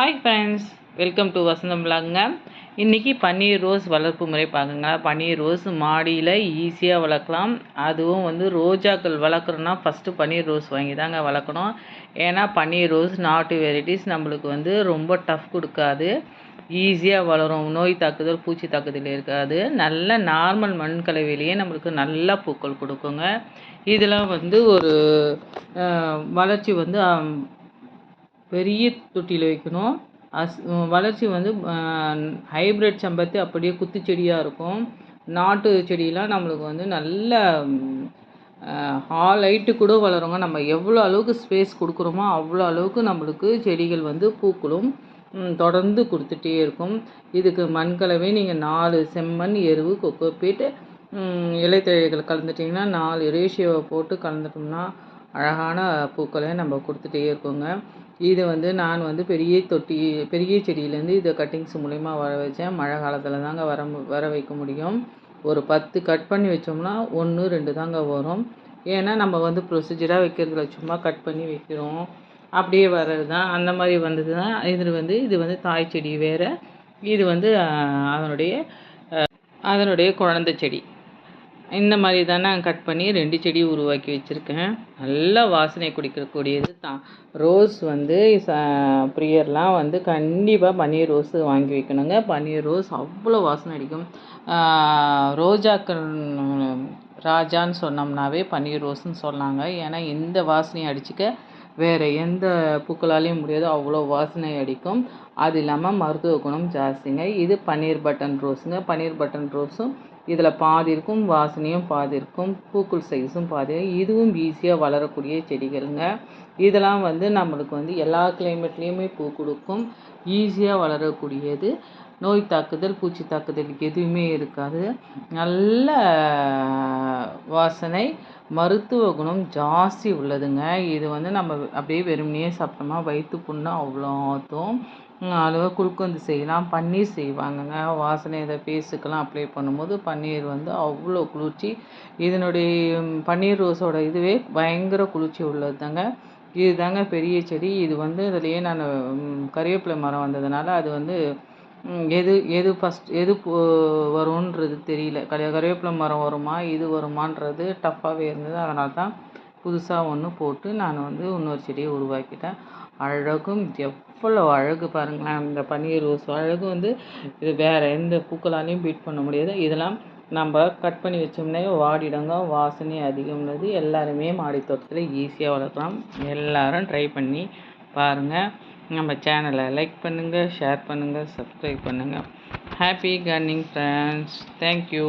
Hi friends welcome to Vasantham பிளாங்க இன்றைக்கி பன்னீர் rose வளர்ப்பு முறை பார்க்குங்க பன்னீர் ரோஸ் மாடியில் ஈஸியாக வளர்க்கலாம். அதுவும் வந்து ரோஜாக்கள் வளர்க்குறோன்னா ஃபஸ்ட்டு பன்னீர் ரோஸ் வாங்கி தாங்க வளர்க்கணும். ஏன்னா பன்னீர் ரோஸ் நாட்டு வெரைட்டிஸ் நம்மளுக்கு வந்து ரொம்ப டஃப் கொடுக்காது. ஈஸியாக வளரும். நோய் தாக்குதல் பூச்சி தாக்குதல் இருக்காது. நல்ல நார்மல் மண் கலவையிலேயே நம்மளுக்கு நல்லா பூக்கள் கொடுக்குங்க. இதெல்லாம் வந்து ஒரு வளர்ச்சி வந்து பெரிய தொட்டியில் வைக்கணும். அஸ் வளர்ச்சி வந்து ஹைப்ரிட் செம்பருத்தி அப்படியே குத்து செடியாக இருக்கும். நாட்டு செடியெலாம் நம்மளுக்கு வந்து நல்ல ஹால் ஹைட்டு கூட வளருங்க. நம்ம எவ்வளோ அளவுக்கு ஸ்பேஸ் கொடுக்குறோமோ அவ்வளோ அளவுக்கு நம்மளுக்கு செடிகள் வந்து பூக்களும் தொடர்ந்து கொடுத்துட்டே இருக்கும். இதுக்கு மண்கலவை நீங்கள் நாலு செம்மண் எருவு கொக்கோப்பீட்டு இலைத்தழைகள் கலந்துட்டிங்கன்னா நாலு ரேஷியோவை போட்டு கலந்துட்டோம்னா அழகான பூக்களை நம்ம கொடுத்துட்டே இருக்கோங்க. இது வந்து நான் வந்து பெரிய தொட்டி பெரிய செடியிலேருந்து இதை கட்டிங்ஸ் மூலிமா வர வச்சேன். மழை காலத்தில் தாங்க வர வர வைக்க முடியும். ஒரு பத்து கட் பண்ணி வச்சோம்னா ஒன்று ரெண்டு தாங்க வரும். ஏன்னா நம்ம வந்து ப்ரொசீஜராக வைக்கிறதுல சும்மா கட் பண்ணி வைக்கிறோம். அப்படியே வர்றது தான் அந்த மாதிரி வந்தது தான் இது வந்து இது வந்து தாய் செடி வேறு. இது வந்து அதனுடைய அதனுடைய குழந்தை செடி. இந்த மாதிரி தான் நான் கட் பண்ணி ரெண்டு செடி உருவாக்கி வச்சுருக்கேன். நல்லா வாசனை குடிக்கக்கூடியது தான். ரோஸ் வந்து ச ப்ரியர்லாம் வந்து கண்டிப்பாக பன்னீர் ரோஸ் வாங்கி வைக்கணுங்க. பன்னீர் ரோஸ் அவ்வளோ வாசனை அடிக்கும். ரோஜாக்கள் ராஜான்னு சொன்னோம்னாவே பன்னீர் ரோஸ்ன்னு சொன்னாங்க. ஏன்னா இந்த வாசனையை அடிச்சுக்க வேறு எந்த பூக்களாலேயும் முடியாது. அவ்வளோ வாசனை அடிக்கும். அது இல்லாமல் மருத்துவ குணம் ஜாஸ்திங்க. இது பன்னீர் பட்டன் ரோஸுங்க. பன்னீர் பட்டன் ரோஸும் இதில் பாதி இருக்கும் வாசனையும் பாதி இருக்கும் பூக்கள் சைஸும் பாதி இதுவும் ஈஸியாக வளரக்கூடிய செடிகளுங்க. இதெல்லாம் வந்து நம்மளுக்கு வந்து எல்லா கிளைமேட்லேயுமே பூ கொடுக்கும். ஈஸியாக வளரக்கூடியது. நோய் தாக்குதல் பூச்சி தாக்குதல் எதுவுமே இருக்காது. நல்ல வாசனை மருத்துவ குணம் ஜாஸ்தி உள்ளதுங்க. இது வந்து நம்ம அப்படியே வெறுமனையே சாப்பிட்டோமா வயிற்று புண்ணு அவ்வளோ ஆற்றும் அளவு குல்கந்து செய்யலாம் பன்னீர் செய்வாங்கங்க. வாசனை இதை பேஸுக்கெல்லாம் அப்ளை பண்ணும்போது பன்னீர் வந்து அவ்வளோ குளிர்ச்சி. இதனுடைய பன்னீர் ரோஸோட இதுவே பயங்கர குளிர்ச்சி உள்ளது தாங்க இது தாங்க பெரிய செடி. இது வந்து இதுலேயே நான் கறிவேப்பிலை மரம் வந்ததுனால அது வந்து எது எது ஃபஸ்ட் எது வரும்ன்றது தெரியல. கரி கருவேப்பிலை மரம் வருமா இது வருமான்றது டஃப்பாகவே இருந்தது. அதனால் தான் புதுசாக ஒன்று போட்டு நான் வந்து இன்னொரு செடியை உருவாக்கிட்டேன். அழகும் எவ்வளோ அழகு பாருங்களேன். இந்த பன்னீர் ரோஸ் அழகு வந்து இது வேறு எந்த பூக்களாலையும் பீட் பண்ண முடியாது. இதெல்லாம் நம்ம கட் பண்ணி வச்சோம்னே வாடிடுங்க வாசனை அதிகம் உள்ளது எல்லாருமே மாடி தோட்டத்தில் ஈஸியாக வளர்க்கலாம். எல்லோரும் ட்ரை பண்ணி பாருங்கள் நம்ம சேனலை லைக் பண்ணுங்கள் ஷேர் பண்ணுங்கள் சப்ஸ்கிரைப் பண்ணுங்கள் ஹாப்பி கார்னிங் ஃப்ரெண்ட்ஸ் தேங்க்யூ